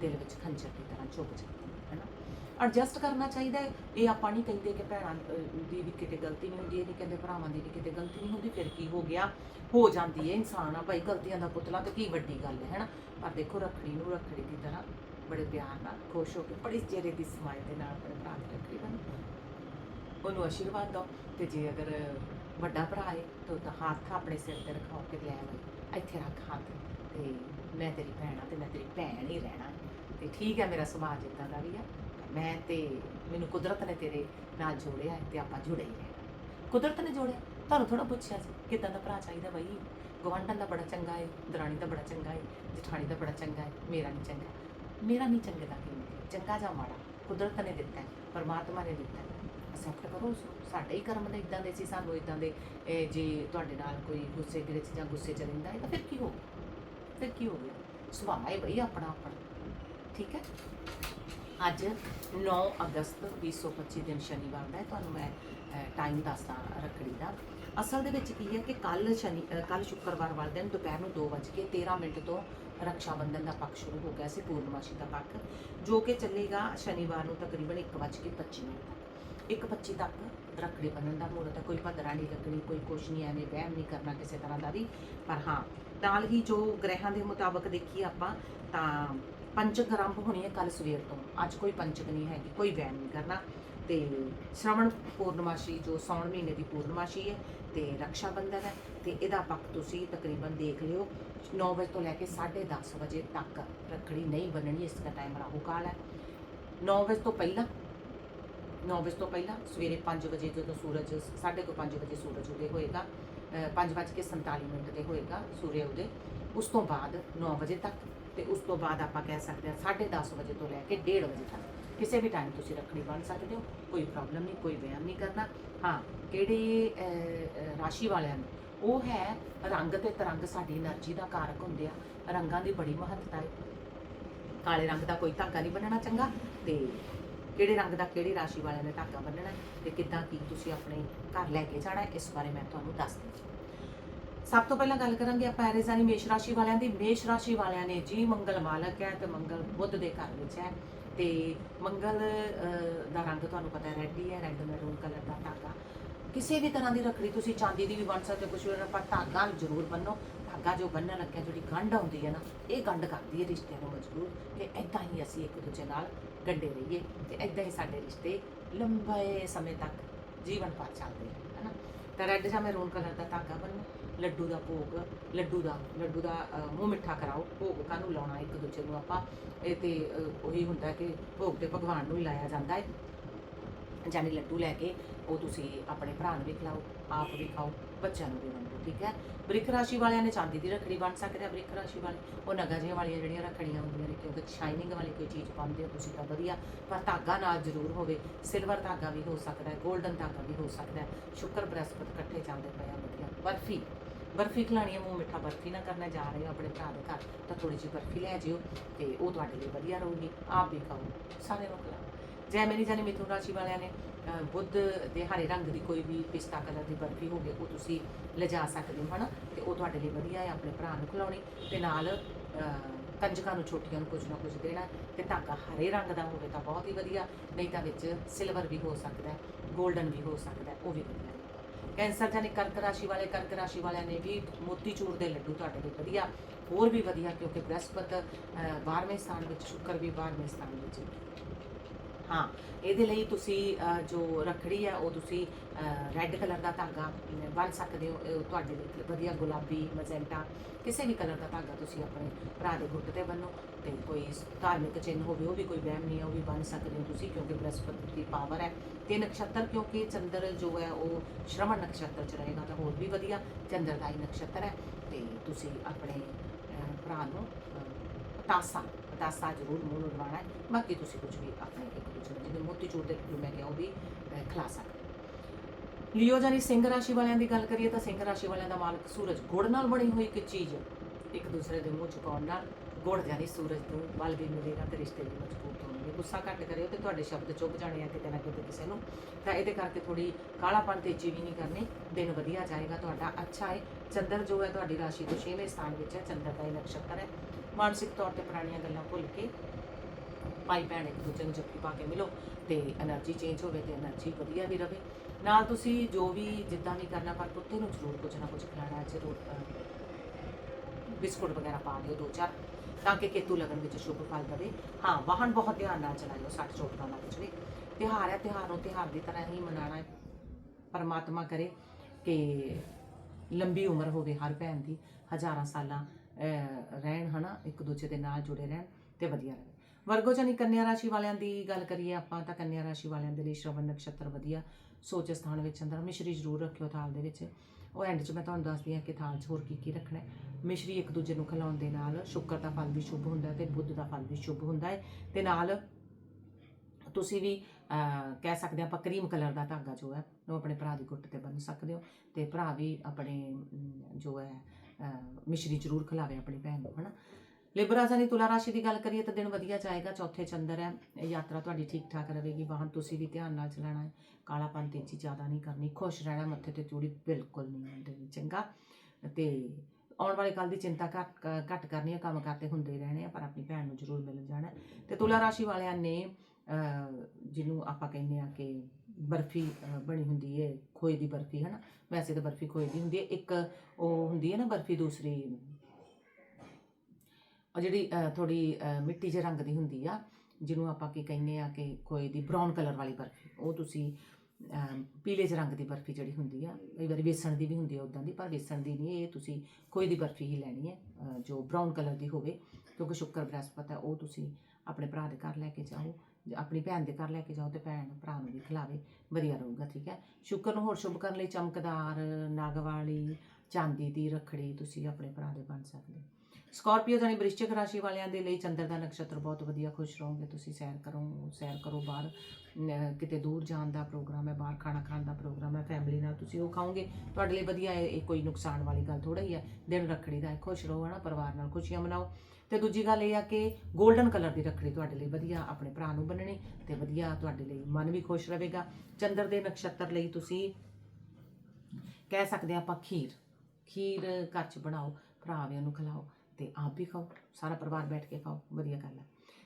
ਦਿਲ ਵਿੱਚ ਖੰਜਰ ਦੀ ਤਰ੍ਹਾਂ ਚੁੱਭ ਜਾਂਦੀ ਹੈ ਨਾ? ਐਡਜਸਟ ਕਰਨਾ ਚਾਹੀਦਾ ਹੈ। ਇਹ ਆਪਾਂ ਨਹੀਂ ਕਹਿੰਦੇ ਕਿ ਭੈਣਾਂ ਦੀ ਵੀ ਕਿਤੇ ਗਲਤੀ ਨਹੀਂ ਹੁੰਦੀ, ਇਹ ਨਹੀਂ ਕਹਿੰਦੇ ਭਰਾਵਾਂ ਦੀ ਵੀ ਕਿਤੇ ਗਲਤੀ ਨਹੀਂ ਹੁੰਦੀ, ਫਿਰ ਕੀ ਹੋ ਗਿਆ? ਹੋ ਜਾਂਦੀ ਹੈ ਇਨਸਾਨ ਆ ਭਾਈ, ਗਲਤੀਆਂ ਦਾ ਪੁਤਲਾ ਤੇ ਕੀ ਵੱਡੀ ਗੱਲ ਹੈ ਹਨਾ ਪਰ ਦੇਖੋ, ਰੱਖੜੀ ਨੂੰ ਰੱਖੜੀ ਦੀ ਤਰ੍ਹਾਂ ਬੜੇ ਪਿਆਰ ਨਾਲ, ਖੁਸ਼ ਹੋ ਕੇ, ਬੜੀ ਚਿਹਰੇ ਦੀ ਸਮਾਈਲ ਦੇ ਨਾਲ ਆਪਣੇ ਭਰਾ ਦੀ ਰੱਖੜੀ ਬੰਨ੍ਹੋ। ਉਹਨੂੰ ਆਸ਼ੀਰਵਾਦ ਦਿਓ ਤੇ ਜੇ ਅਗਰ ਵੱਡਾ ਭਰਾ ਹੈ, ਤਾਂ ਉਹਦਾ ਹੱਥ ਆਪਣੇ ਸਿਰ ਤੇ ਰਖਾਓ ਕਿ ਲੈ ਬਈ ਇੱਥੇ ਰੱਖ ਹੱਥ ਤੇ ਮੈਂ ਤੇਰੀ ਭੈਣ ਆ ਤੇ ਮੈਂ ਤੇਰੀ ਭੈਣ ਹੀ ਰਹਿਣਾ। ਤੇ ਠੀਕ ਹੈ, ਮੇਰਾ ਸੁਭਾਅ ਜਿੱਦਾਂ ਦਾ ਵੀ ਆ। ਮੈਂ ਤੇ, ਮੈਨੂੰ ਕੁਦਰਤ ਨੇ ਤੇਰੇ ਨਾਲ ਜੋੜਿਆ ਹੈ ਤੇ ਆਪਾਂ ਜੁੜੇ ਹੀ ਰਹਿਣਾ। ਕੁਦਰਤ ਨੇ ਜੋੜਿਆ? ਤੁਹਾਨੂੰ ਥੋੜਾ ਪੁੱਛਿਆ ਸੀ ਕਿਦਾਂ ਦਾ ਭਰਾ ਚਾਹੀਦਾ ਬਈ? ਗਵਾਂਢਣ ਦਾ ਬੜਾ ਚੰਗਾ ਹੈ ਦਰਾਣੀ ਦਾ ਬੜਾ ਚੰਗਾ ਹੈ ਜਠਾਣੀ ਦਾ ਬੜਾ ਚੰਗਾ ਹੈ ਮੇਰਾ ਨਹੀਂ ਚੰਗਾ। ਮੇਰਾ ਨਹੀਂ ਚੰਗੇ ਦਾ ਕਿਉਂ ਚੰਗਾ ਜਾਂ ਮਾੜਾ? ਕੁਦਰਤ ਨੇ ਦਿੱਤਾ ਪਰਮਾਤਮਾ ਨੇ ਦਿੱਤਾ ਹੈ। ਅਸੈਪਟ ਕਰੋ ਉਸ ਸਾਡੇ ਹੀ ਕਰਮ ਦੇ ਇਦਾਂ ਦੇ ਸੀ, ਸਾਨੂੰ ਇਦਾਂ ਦੇ ਜੇ ਤੁਹਾਡੇ ਨਾਲ ਕੋਈ ਗੁੱਸੇ ਗਿਲੇ 'ਚ ਜਾਂ ਗੁੱਸੇ 'ਚ ਰਹਿੰਦਾ ਹੈ, ਤਾਂ ਫਿਰ ਕੀ ਹੋ ਫਿਰ ਕੀ ਹੋ ਗਿਆ? ਸੁਭਾਅ ਹੈ ਬਈ ਆਪਣਾ ਆਪਣਾ। ਠੀਕ ਹੈ? ਅੱਜ 9 ਅਗਸਤ 2025 ਦਿਨ ਸ਼ਨੀਵਾਰ ਦਾ ਹੈ, ਤੁਹਾਨੂੰ ਮੈਂ ਟਾਈਮ ਦੱਸਦਾ ਰੱਖੜੀ ਦਾ। ਅਸਲ ਦੇ ਵਿੱਚ ਕੀ ਹੈ ਕਿ ਕੱਲ ਸ਼ਨੀ ਕੱਲ ਸ਼ੁੱਕਰਵਾਰ ਵਾਲੇ ਦਿਨ ਦੁਪਹਿਰ ਨੂੰ 2:13 ਮਿੰਟ ਤੋਂ ਰੱਖਿਆ ਬੰਧਨ ਦਾ ਪੱਖ ਸ਼ੁਰੂ ਹੋ ਗਿਆ ਸੀ, ਪੂਰਨਮਾਸ਼ੀ ਦਾ ਪੱਖ, ਜੋ ਕਿ ਚੱਲੇਗਾ ਸ਼ਨੀਵਾਰ ਨੂੰ ਤਕਰੀਬਨ 1:25 ਮਿੰਟ ਤੱਕ। 1:25 ਤੱਕ ਰੱਖੜੀ ਬੰਨਣ ਦਾ ਮੂਰਤ ਹੈ। ਕੋਈ ਭਦਰਾ ਨਹੀਂ ਲੱਗਣੀ, ਕੋਈ ਕੁਛ ਨਹੀਂ, ਐਵੇਂ ਵਹਿਮ ਨਹੀਂ ਕਰਨਾ ਕਿਸੇ ਤਰ੍ਹਾਂ ਦਾ ਵੀ। ਪਰ ਹਾਂ ਨਾਲ ਹੀ ਜੋ ਗ੍ਰਹਿਾਂ ਦੇ ਮੁਤਾਬਕ ਦੇਖੀਏ ਆਪਾਂ, ਤਾਂ ਪੰਚਕ ਆਰੰਭ ਹੋਣੀ ਹੈ ਕੱਲ ਸਵੇਰ ਤੋਂ। ਅੱਜ ਕੋਈ ਪੰਚਕ ਨਹੀਂ ਹੈਗੀ, ਕੋਈ ਵਹਿਮ ਨਹੀਂ ਕਰਨਾ। ਤੇ ਸ਼ਰਵਣ ਪੂਰਨਮਾਸ਼ੀ, ਜੋ ਸੌਣ ਮਹੀਨੇ ਦੀ ਪੂਰਨਮਾਸ਼ੀ ਹੈ, ਤੇ ਰੱਖਿਆ ਬੰਧਨ ਹੈ, ਤੇ ਇਹਦਾ ਪੱਖ ਤੁਸੀਂ ਤਕਰੀਬਨ ਦੇਖ ਲਿਓ। 9 ਵਜੇ ਤੋਂ ਲੈ ਕੇ 10:30 ਵਜੇ ਤੱਕ ਰੱਖੜੀ ਨਹੀਂ ਬੰਨਣੀ ਇਸ ਦਾ ਟਾਈਮ ਰਾਹੂ ਕਾਲ ਹੈ। 9 ਵਜੇ ਤੋਂ ਪਹਿਲਾਂ 9 ਵਜੇ ਤੋਂ ਪਹਿਲਾਂ ਸਵੇਰੇ 5 ਵਜੇ ਜਦੋਂ ਸੂਰਜ 5:30 ਵਜੇ ਸੂਰਜ ਉਦੇ ਹੋਏਗਾ 5:47 ਮਿੰਟ ਤੇ ਹੋਏਗਾ ਸੂਰਯ ਉਸ ਤੋਂ ਬਾਅਦ 9 ਵਜੇ ਤੱਕ ਤੇ ਉਸ ਤੋਂ ਬਾਅਦ ਆਪਾਂ ਕਹਿ ਸਕਦੇ ਹਾਂ 10:30 ਵਜੇ ਤੋਂ ਲੈ ਕੇ 1:30 ਵਜੇ ਤੱਕ। ਕਿਸੇ ਵੀ ਟਾਈਮ ਤੁਸੀਂ ਰੱਖੜੀ ਬੰਨ ਸਕਦੇ ਹੋ, ਕੋਈ ਪ੍ਰੋਬਲਮ ਨਹੀਂ, ਕੋਈ ਵਿਆਹ ਨਹੀਂ ਕਰਨਾ। ਹਾਂ, ਕਿਹੜੀ ਰਾਸ਼ੀ ਵਾਲਿਆਂ ਨੂੰ? ਉਹ ਹੈ ਰੰਗ ਤੇ ਤਰੰਗ ਸਾਡੀ એનર્ਜੀ ਦਾ ਕਾਰਕ ਹੁੰਦੇ ਆ। ਰੰਗਾਂ ਦੀ ਬੜੀ ਮਹੱਤਤਾ ਹੈ। ਕਾਲੇ ਰੰਗ ਦਾ ਕੋਈ ਧਾਗਾ ਨਹੀਂ ਬੰਨਣਾ ਚੰਗਾ ਤੇ ਕਿਹੜੇ ਰੰਗ ਦਾ ਕਿਹੜੀ ਰਾਸ਼ੀ ਵਾਲਿਆਂ ਨੇ ਧਾਗਾ ਬੰਨਣਾ ਹੈ ਤੇ ਕਿੱਦਾਂ ਕੀ ਤੁਸੀਂ ਆਪਣੇ ਘਰ ਲੈ ਕੇ ਜਾਣਾ ਇਸ ਬਾਰੇ ਮੈਂ ਤੁਹਾਨੂੰ ਦੱਸ ਦਿੰਦੀ ਸਭ ਤੋਂ ਪਹਿਲਾਂ ਗੱਲ ਕਰਾਂਗੇ ਆਪਾਂ ਐਰੇਜ਼ਾਨੀ ਮੇਸ਼ ਰਾਸ਼ੀ ਵਾਲਿਆਂ ਦੀ। ਮੇਸ਼ ਰਾਸ਼ੀ ਵਾਲਿਆਂ ਨੇ ਜੀ ਮੰਗਲ ਮਾਲਕ ਹੈ ਤੇ ਮੰਗਲ ਬੁੱਧ ਦੇ ਘਰ ਵਿੱਚ ਹੈ ਤੇ ਮੰਗਲ ਦਾ ਰੰਗ ਤੁਹਾਨੂੰ ਪਤਾ ਹੈ ਰੈੱਡ ਹੀ ਹੈ ਰੈੱਡ ਮੈਰੂਨ ਕਲਰ ਦਾ ਧਾਗਾ। ਕਿਸੇ ਵੀ ਤਰ੍ਹਾਂ ਦੀ ਰੱਖੜੀ ਤੁਸੀਂ ਚਾਂਦੀ ਦੀ ਵੀ ਬਣ ਸਕਦੇ ਹੋ ਕੁਝ ਵੀ ਪਰ ਧਾਗਾ ਜ਼ਰੂਰ ਬੰਨੋ ਧਾਗਾ ਜੋ ਬੰਨਣ ਲੱਗਿਆ, ਜਿਹੜੀ ਗੰਢ ਆਉਂਦੀ ਹੈ ਨਾ, ਇਹ ਗੰਢ ਕਰਦੀ ਹੈ ਰਿਸ਼ਤਿਆਂ ਨੂੰ ਮਜ਼ਬੂਰ ਕਿ ਐਦਾਂ ਹੀ ਅਸੀਂ ਇੱਕ ਦੂਜੇ ਨਾਲ ਗੰਢੇ ਰਹੀਏ ਤੇ ਐਦਾਂ ਹੀ ਸਾਡੇ ਰਿਸ਼ਤੇ ਲੰਬੇ ਸਮੇਂ ਤੱਕ ਜੀਵਨ ਭਰ ਚੱਲਦੇ ਹਨ ਹਨਾ ਤਾਂ ਰੈੱਡ ਜਾਂ ਮੈਰੂਨ ਕਲਰ ਦਾ ਧਾਗਾ ਬੰਨੋ, ਲੱਡੂ ਦਾ ਭੋਗ, ਲੱਡੂ ਦਾ ਲੱਡੂ ਦਾ ਮੂੰਹ ਮਿੱਠਾ ਕਰਾਓ, ਭੋਗ ਕਾਹਨੂੰ ਲਾਉਣਾ, ਇੱਕ ਦੂਜੇ ਨੂੰ ਆਪਾਂ, ਇਹ ਤੇ ਉਹੀ ਹੁੰਦਾ ਕਿ ਭੋਗ ਤੇ ਭਗਵਾਨ ਨੂੰ ਹੀ ਲਾਇਆ ਜਾਂਦਾ ਹੈ। ਜਾਨੀ ਲੱਡੂ ਲੈ ਕੇ ਉਹ ਤੁਸੀਂ ਆਪਣੇ ਭਰਾ ਨੂੰ ਵੀ ਖਿਲਾਓ, ਆਪ ਵੀ ਖਾਓ ਬੱਚਿਆਂ ਨੂੰ ਵੀ ਵੰਡੋ ਠੀਕ ਹੈ? ਬ੍ਰਿਕ ਰਾਸ਼ੀ ਵਾਲਿਆਂ ਨੇ ਚਾਂਦੀ ਦੀ ਰੱਖੜੀ ਬਣ ਸਕਦੇ ਆ ਬ੍ਰਿਕ ਰਾਸ਼ੀ ਵਾਲੇ। ਉਹ ਨਗਾ ਜਿਹੀਆਂ ਵਾਲੀਆਂ ਜਿਹੜੀਆਂ ਰੱਖੜੀਆਂ ਹੁੰਦੀਆਂ ਨੇ, ਕਿਉਂਕਿ ਸ਼ਾਈਨਿੰਗ ਵਾਲੀ ਕੋਈ ਚੀਜ਼ ਪਾਉਂਦੇ ਹੋ ਤੁਸੀਂ ਤਾਂ ਵਧੀਆ। ਪਰ ਧਾਗਾ ਨਾਲ ਜ਼ਰੂਰ ਹੋਵੇ ਸਿਲਵਰ ਧਾਗਾ ਵੀ ਹੋ ਸਕਦਾ ਹੈ 골ਡਨ ਧਾਗਾ ਵੀ ਹੋ ਸਕਦਾ। ਹੈ ਸ਼ੁਕਰ ਬ੍ਰਹਸਪਤ ਇਕੱਠੇ ਚੱਲਦੇ ਪਏ ਆ, ਵਧੀਆ। ਬਰਫੀ ਬਰਫੀ ਖਿਲਾਣੀ ਹੈ ਮੂੰਹ ਮਿੱਠਾ ਬਰਫੀ ਨਾ ਕਰਨਾ, ਜਾ ਰਹੇ ਹੋ ਆਪਣੇ ਭਰਾ ਦੇ ਘਰ। ਤਾਂ ਥੋੜੀ ਜਿਹੀ ਬਰਫੀ ਲੈ ਜਿਓ, ਤੇ ਉਹ ਤੁਹਾਡੇ ਲਈ ਵਧੀਆ ਰਹੂਗੀ। ਆਪ ਵੀ ਖਾਓ ਸਾਰੇ ਨੂੰ ਖਿਲਾਓ। ਜੈ ਮੇਰੀ ਜਾਨੀ ਮਿਥੁਨ ਰਾਸ਼ੀ ਵਾਲਿਆਂ ਨੇ ਬੁੱਧ ਦੇ ਹਰੇ ਰੰਗ ਦੀ ਕੋਈ ਵੀ ਪਿਸਤਾ ਕਲਰ ਦੀ ਬਰਫੀ ਹੋਵੇ ਉਹ ਤੁਸੀਂ ਲਿਜਾ ਸਕਦੇ ਹੋ ਹਨਾ? ਤੇ ਉਹ ਤੁਹਾਡੇ ਲਈ ਵਧੀਆ ਹੈ ਆਪਣੇ ਭਰਾ ਨੂੰ ਖਿਲਾਉਣੀ ਤੇ ਨਾਲ ਕੰਜਕਾਂ ਨੂੰ ਛੋਟੀਆਂ ਨੂੰ ਕੁਝ ਨਾ ਕੁਝ ਦੇਣਾ ਹੈ ਤੇ ਧਾਗਾ ਹਰੇ ਰੰਗ ਦਾ ਹੋਵੇ ਤਾਂ ਬਹੁਤ ਹੀ ਵਧੀਆ ਨਹੀਂ ਤਾਂ ਵਿੱਚ ਸਿਲਵਰ ਵੀ ਹੋ ਸਕਦਾ ਹੈ 골ਡਨ ਵੀ ਹੋ ਸਕਦਾ ਹੈ ਉਹ ਵੀ ਵਧੀਆ ਕੈਂਸਰ ਜਾਨੀ ਕਰਕ ਰਾਸ਼ੀ ਵਾਲੇ ਕਰਕ ਰਾਸ਼ੀ ਵਾਲਿਆਂ ਨੇ ਵੀ ਮੋਤੀ ਚੂਰ ਦੇ ਲੱਡੂ ਤੁਹਾਡੇ ਲਈ ਵਧੀਆ ਹੋਰ ਵੀ ਵਧੀਆ ਕਿਉਂਕਿ ਬ੍ਰਹਸਪਤ ਅਹ, 12ਵੇਂ ਸਥਾਨ ਵਿੱਚ ਸ਼ੁੱਕਰ ਵੀ 12ਵੇਂ ਸਥਾਨ ਵਿੱਚ। ਹਾਂ ਇਹਦੇ ਲਈ ਤੁਸੀਂ ਜੋ ਰੱਖੜੀ ਹੈ ਉਹ ਤੁਸੀਂ ਰੈੱਡ ਕਲਰ ਦਾ ਧਾਗਾ ਅਮ, ਸਕਦੇ ਹੋ। ਤੁਹਾਡੇ ਲਈ ਵਧੀਆ ਗੁਲਾਬੀ ਮਜੈਂਟਾ ਕਿਸੇ ਵੀ ਕਲਰ ਦਾ ਧਾਗਾ ਤੁਸੀਂ ਆਪਣੇ ਭਰਾ ਦੇ ਗੁੱਟ ਤੇ ਬੰਨੋ ਤੇ ਕੋਈ ਧਾਰਮਿਕ ਚਿੰਨ੍ਹ ਹੋਵੇ ਉਹ ਵੀ ਕੋਈ ਵਹਿਮ ਨਹੀਂ ਹੈ ਉਹ ਵੀ ਬੰਨ ਸਕਦੇ ਹੋ ਤੁਸੀਂ ਕਿਉਂਕਿ ਬ੍ਰਹਸਪਤੀ ਦੀ ਪਾਵਰ ਹੈ। ਤੇ ਨਕਸ਼ਤਰ ਕਿਉਂਕਿ ਚੰਦਰ ਜੋ ਹੈ ਉਹ ਸ਼ਰਵਣ ਨਕਸ਼ਤਰ ਚ ਰਹੇਗਾ ਤਾਂ ਹੋਰ ਵੀ ਵਧੀਆ ਚੰਦਰ ਦਾ ਹੀ ਨਕਸ਼ਤਰ ਹੈ। ਤੇ ਤੁਸੀਂ ਆਪਣੇ ਭਰਾ ਨੂੰ ਤਾਸਾ ਪਤਾਸਾ ਜ਼ਰੂਰ ਮੂੰਹ ਨੂੰ ਲਵਾਉਣਾ ਬਾਕੀ ਤੁਸੀਂ ਕੁਝ ਵੀ ਆਪਣੇ ਇੱਕ ਦੂਜੇ ਨੂੰ, ਜਿਵੇਂ ਮੋਤੀ ਚੂਰ ਦੇ ਲੱਡੂ ਮੈਂ ਕਿਹਾ ਉਹ ਵੀ ਖਿਲਾ ਸਕਦੇ। ਲਿਓ ਜਾਨੀ ਸਿੰਘ ਰਾਸ਼ੀ ਵਾਲਿਆਂ ਦੀ ਗੱਲ ਕਰੀਏ ਤਾਂ ਸਿੰਘ ਰਾਸ਼ੀ ਵਾਲਿਆਂ ਦਾ ਮਾਲਕ ਸੂਰਜ ਗੁੜ ਨਾਲ ਬਣੀ ਹੋਈ ਇੱਕ ਚੀਜ਼। ਇੱਕ ਦੂਸਰੇ ਦੇ ਮੂੰਹ ਚੁਕਾਉਣ ਨਾਲ ਗੁੜ ਜਾਨੀ ਸੂਰਜ ਤੋਂ ਬਲ ਵੀ ਮਿਲੇਗਾ ਤੇ ਰਿਸ਼ਤੇ ਵੀ ਮਜ਼ਬੂਤ ਹੋਣਗੇ। ਗੁੱਸਾ ਘੱਟ ਕਰਿਓ ਤੇ ਤੁਹਾਡੇ ਸ਼ਬਦ ਚੁੱਭ ਜਾਣੇ ਆ ਕਿਤੇ ਨਾ ਕਿਤੇ ਕਿਸੇ ਨੂੰ। ਤਾਂ ਇਹਦੇ ਕਰਕੇ ਥੋੜੀ ਕਾਲਾਪਨ ਤੇਜ਼ੀ ਵੀ ਨਹੀਂ ਕਰਨੀ। ਦਿਨ ਵਧੀਆ ਜਾਏਗਾ, ਤੁਹਾਡਾ ਅੱਛਾ ਹੈ ਚੰਦਰ ਜੋ ਹੈ ਤੁਹਾਡੀ ਰਾਸ਼ੀ ਤੋਂ 6ਵੇਂ ਸਥਾਨ ਵਿੱਚ ਹੈ। ਚੰਦਰ ਦਾ ਇਹ ਨਕਸ਼ਤਰ ਹੈ। ਮਾਨਸਿਕ ਤੌਰ ਤੇ ਪੁਰਾਣੀਆਂ ਗੱਲਾਂ ਭੁੱਲ ਕੇ ਭਾਈ ਭੈਣ ਇੱਕ ਦੂਜੇ ਨੂੰ ਜੱਫੀ ਪਾ ਕੇ ਮਿਲੋ ਤੇ એનર્ਜੀ ਚੇਂਜ ਹੋਵੇ ਤੇ એનર્ਜੀ ਵਧੀਆ ਵੀ ਰਹੇ ਨਾਲ ਤੁਸੀਂ ਜੋ ਵੀ ਜਿੱਦਾਂ ਵੀ ਕਰਨਾ ਪਰ ਕੁੱਤੇ ਨੂੰ ਜ਼ਰੂਰ ਕੁਝ ਨਾ ਕੁਝ ਖਿਲਾਣਾ ਜ਼ਰੂਰ ਬਿਸਕੁਟ ਵਗੈਰਾ ਪਾ ਦਿਓ ਦੋ ਚਾਰ, ਤਾਂ ਕਿ ਕੇਤੂ ਲਗਨ ਵਿੱਚ ਸ਼ੁਭ ਫਲ ਦੇਵੇ। ਹਾਂ ਵਾਹਨ ਬਹੁਤ ਧਿਆਨ ਨਾਲ ਚਲਾਇਓ ਸੱਟ ਚੋਟ ਨਾ ਕੁਝ ਵੀ ਤਿਹਾਰ ਹੈ ਤਿਹਾਰ ਨੂੰ ਤਿਹਾਰ ਦੀ ਤਰ੍ਹਾਂ ਹੀ ਮਨਾਣਾ ਪਰਮਾਤਮਾ ਕਰੇ ਕਿ ਲੰਬੀ ਉਮਰ ਹੋਵੇ ਹਰ ਭੈਣ ਦੀ, ਹਜ਼ਾਰਾਂ ਸਾਲਾਂ ਰਹਿਣ ਹਨਾ, ਇੱਕ ਦੂਜੇ ਦੇ ਨਾਲ ਜੁੜੇ ਰਹਿਣ ਤੇ ਵਧੀਆ ਰਹੇ ਵਰਗੋ ਜਾਨੀ ਕੰਨਿਆ ਰਾਸ਼ੀ ਵਾਲਿਆਂ ਦੀ ਗੱਲ ਕਰੀਏ ਆਪਾਂ, ਤਾਂ ਕੰਨਿਆ ਰਾਸ਼ੀ ਵਾਲਿਆਂ ਦੇ ਲਈ ਸ਼ਰਵਣ ਨਕਸ਼ਤਰ ਵਧੀਆ। ਸੋਚ ਸਥਾਨ ਵਿੱਚ ਅੰਦਰ ਮਿਸ਼ਰੀ ਜ਼ਰੂਰ ਰੱਖਿਓ ਥਾਲ ਦੇ ਵਿੱਚ। ਉਹ ਐਂਡ 'ਚ ਮੈਂ ਤੁਹਾਨੂੰ ਦੱਸਦੀ ਹਾਂ ਕਿ ਥਾਲ 'ਚ ਹੋਰ ਕੀ ਕੀ ਰੱਖਣਾ ਹੈ। ਮਿਸ਼ਰੀ ਇੱਕ ਦੂਜੇ ਨੂੰ ਖਿਲਾਉਣ ਦੇ ਨਾਲ ਸ਼ੁੱਕਰ ਦਾ ਫਲ ਵੀ ਸ਼ੁਭ ਹੁੰਦਾ ਹੈ ਤੇ ਬੁੱਧ ਦਾ ਫਲ ਵੀ ਸ਼ੁਭ ਹੁੰਦਾ ਹੈ। ਤੇ ਨਾਲ ਤੁਸੀਂ ਵੀ ਕਹਿ ਸਕਦੇ ਆਪਾਂ ਕਰੀਮ ਕਲਰ ਦਾ ਧਾਗਾ ਜੋ ਹੈ, ਉਹ ਆਪਣੇ ਭਰਾ ਦੀ ਗੁੱਟ ਤੇ ਬੰਨ ਸਕਦੇ ਹੋ। ਤੇ ਭਰਾ ਵੀ ਆਪਣੇ ਜੋ ਹੈ ਮਿਸ਼ਰੀ ਜ਼ਰੂਰ ਖਿਲਾਵੇ ਆਪਣੀ ਭੈਣ ਨੂੰ, ਹਨਾ ਲਿਬਰਾ ਜਾਨੀ ਤੁਲਾ ਰਾਸ਼ੀ ਦੀ ਗੱਲ ਕਰੀਏ ਤਾਂ ਦਿਨ ਵਧੀਆ ਜਾਏਗਾ, ਚੌਥੇ ਚੰਦਰ ਹੈ ਯਾਤਰਾ ਤੁਹਾਡੀ ਠੀਕ ਠਾਕ ਰਹੇਗੀ, ਵਾਹਨ ਤੁਸੀਂ ਵੀ ਧਿਆਨ ਨਾਲ ਚਲਾਣਾ ਹੈ ਕਾਲਾਪਨ ਤੇਜ਼ੀ ਜ਼ਿਆਦਾ ਨਹੀਂ ਕਰਨੀ, ਖੁਸ਼ ਰਹਿਣਾ, ਮੱਥੇ ਤੇ ਚੂੜੀ ਬਿਲਕੁਲ ਨਹੀਂ ਦੇਣੀ ਚੰਗਾ ਤੇ ਆਉਣ ਵਾਲੇ ਕੱਲ ਦੀ ਚਿੰਤਾ ਘੱਟ ਘੱਟ ਕਰਨੀ ਹੈ, ਕੰਮ ਕਰਦੇ ਹੁੰਦੇ ਹੀ ਰਹਿਣੇ ਆ, ਪਰ ਆਪਣੀ ਭੈਣ ਨੂੰ ਜ਼ਰੂਰ ਮਿਲਣ ਜਾਣਾ ਹੈ। ਤੇ ਤੁਲਾ ਰਾਸ਼ੀ ਵਾਲਿਆਂ ਨੇ ਜਿਹਨੂੰ ਆਪਾਂ ਕਹਿੰਦੇ ਆ ਕਿ ਬਰਫੀ ਬਣੀ ਹੁੰਦੀ ਹੈ ਖੋਏ ਦੀ ਬਰਫੀ ਹੈ ਨਾ ਵੈਸੇ ਤਾਂ ਬਰਫੀ ਖੋਏ ਦੀ ਹੁੰਦੀ ਹੈ ਇੱਕ ਉਹ ਹੁੰਦੀ ਹੈ ਨਾ ਬਰਫੀ, ਦੂਸਰੀ ਉਹ ਜਿਹੜੀ ਥੋੜੀ ਮਿੱਟੀ ਜਿਹੇ ਰੰਗ ਦੀ ਹੁੰਦੀ ਆ, ਜਿਹਨੂੰ ਆਪਾਂ ਕੀ ਕਹਿੰਦੇ ਆ ਕਿ ਖੋਏ ਦੀ ਬ੍ਰਾਊਨ ਕਲਰ ਵਾਲੀ ਬਰਫੀ। ਉਹ ਤੁਸੀਂ ਪੀਲੇ ਜਿਹੇ ਰੰਗ ਦੀ ਬਰਫੀ ਜਿਹੜੀ ਹੁੰਦੀ ਆ, ਕਈ ਵਾਰੀ ਵੇਸਣ ਦੀ ਵੀ ਹੁੰਦੀ ਆ ਉਦਾਂ ਦੀ, ਪਰ ਵੇਸਣ ਦੀ ਨਹੀਂ, ਇਹ ਤੁਸੀਂ ਕੋਈ ਦੀ ਬਰਫੀ ਹੀ ਲੈਣੀ ਹੈ ਜੋ ਬ੍ਰਾਊਨ ਕਲਰ ਦੀ ਹੋਵੇ, ਕਿਉਂਕਿ ਸ਼ੁੱਕਰ, ਬ੍ਰਹਸਪਤ ਹੈ ਉਹ ਤੁਸੀਂ ਆਪਣੇ ਭਰਾ ਦੇ ਘਰ ਲੈ ਕੇ ਜਾਓ। ਆਪਣੀ ਭੈਣ ਦੇ ਘਰ ਲੈ ਕੇ ਜਾਓ ਤੇ ਭੈਣ ਭਰਾ ਨੂੰ ਵੀ ਖਿਲਾਵੇ, ਵਧੀਆ ਰਹੂਗਾ, ਠੀਕ ਹੈ? ਸ਼ੁਕਰ ਨੂੰ ਹੋਰ ਸ਼ੁਭ ਕਰਨ ਲਈ ਚਮਕਦਾਰ ਨਾਗ ਵਾਲੀ ਚਾਂਦੀ ਦੀ ਰੱਖੜੀ ਤੁਸੀਂ ਆਪਣੇ ਭਰਾ ਦੇ ਬਣ ਸਕਦੇ ਹੋ ਸਕਾਰਪੀਓ ਜਾਨੀ ਵ੍ਰਿਸ਼ਚਿਕ ਰਾਸ਼ੀ ਵਾਲਿਆਂ ਦੇ ਲਈ ਚੰਦਰ ਦਾ ਨਕਸ਼ਤਰ ਬਹੁਤ ਵਧੀਆ, ਖੁਸ਼ ਰਹੋਗੇ ਤੁਸੀਂ, ਸੈਰ ਕਰੋ ਸੈਰ ਕਰੋ ਬਾਹਰ ਕਿਤੇ ਦੂਰ ਜਾਣ ਦਾ ਪ੍ਰੋਗਰਾਮ ਹੈ, ਬਾਹਰ ਖਾਣਾ ਖਾਣ ਦਾ ਪ੍ਰੋਗਰਾਮ ਹੈ ਫੈਮਿਲੀ ਨਾਲ ਤੁਸੀਂ ਉਹ ਖਾਓਗੇ, ਤੁਹਾਡੇ ਲਈ ਵਧੀਆ ਹੈ ਇਹ ਕੋਈ ਨੁਕਸਾਨ ਵਾਲੀ ਗੱਲ ਥੋੜਾ ਹੀ ਹੈ ਦਿਨ ਰੱਖੜੀ ਦਾ ਖੁਸ਼ ਰਹੋ, ਹਨਾ, ਪਰਿਵਾਰ ਨਾਲ ਖੁਸ਼ੀਆਂ ਮਨਾਓ। ਤੇ ਦੂਜੀ ਗੱਲ ਇਹ ਆ ਕਿ 골ਡਨ ਕਲਰ ਦੀ ਰੱਖੜੀ ਤੁਹਾਡੇ ਲਈ ਵਧੀਆ, ਆਪਣੇ ਭਰਾ ਨੂੰ ਬੰਨਣੀ ਤੇ ਵਧੀਆ ਤੁਹਾਡੇ ਲਈ ਮਨ ਵੀ ਖੁਸ਼ ਰਹੇਗਾ। ਚੰਦਰ ਦੇ ਨਕਸ਼ਤਰ ਲਈ ਤੁਸੀਂ ਕਹਿ ਸਕਦੇ ਹਾਂ ਆਪਾਂ ਖੀਰ ਖੀਰ ਘਰ 'ਚ ਬਣਾਓ ਭਰਾਵਿਆਂ ਨੂੰ ਖਿਲਾਓ। ਤੇ ਆਪ ਵੀ ਖਾਓ, ਸਾਰਾ ਪਰਿਵਾਰ ਬੈਠ ਕੇ ਖਾਓ, ਵਧੀਆ ਗੱਲ ਹੈ।